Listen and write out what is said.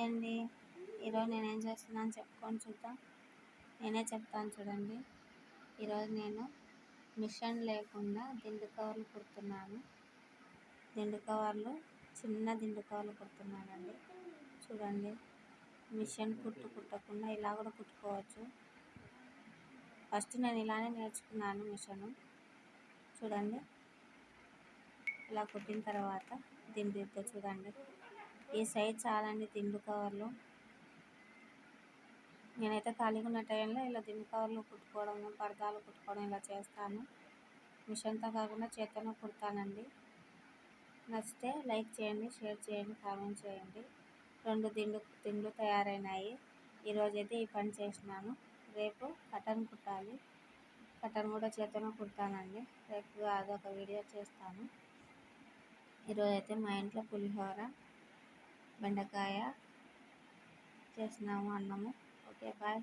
Hi అండి ఈరోజు నేనేం చేస్తున్నాను చెప్పుకొని చూద్దాం. నేనే చెప్తాను చూడండి. ఈరోజు నేను మిషన్ లేకుండా దిండు కవర్లు కుడుతున్నాను. దిండు కవర్లు చిన్న దిండు కవర్లు కుడుతున్నానండి. చూడండి. మిషన్ కుట్టు కుట్టకుండా ఇలా కూడా కుట్టుకోవచ్చు. ఫస్ట్ నేను ఇలానే నేర్చుకున్నాను మిషను. చూడండి. ఇలా కుట్టిన తర్వాత దిండుతో చూడండి. ఈ సైజ్ చాలండి దిండు కవర్లు. నేనైతే ఖాళీగా ఉన్న టైంలో ఇలా దిండు కవర్లు కుట్టుకోవడం పరదాలు కుట్టుకోవడం ఇలా చేస్తాను. మిషన్తో కాకుండా చేత్తోనే కుడతానండి. నచ్చితే లైక్ చేయండి షేర్ చేయండి కామెంట్ చేయండి. రెండు దిండు దిండు తయారైనాయి. ఈరోజైతే ఈ పని చేసినాను. రేపు కటన్ కుట్టాలి. కటన్ కూడా చేత్తోనే కుడతానండి. రేపు అదొక వీడియో చేస్తాను. ఈరోజైతే మా ఇంట్లో పులిహోర బెండకాయ చేసినాము అన్నము. Okay bye.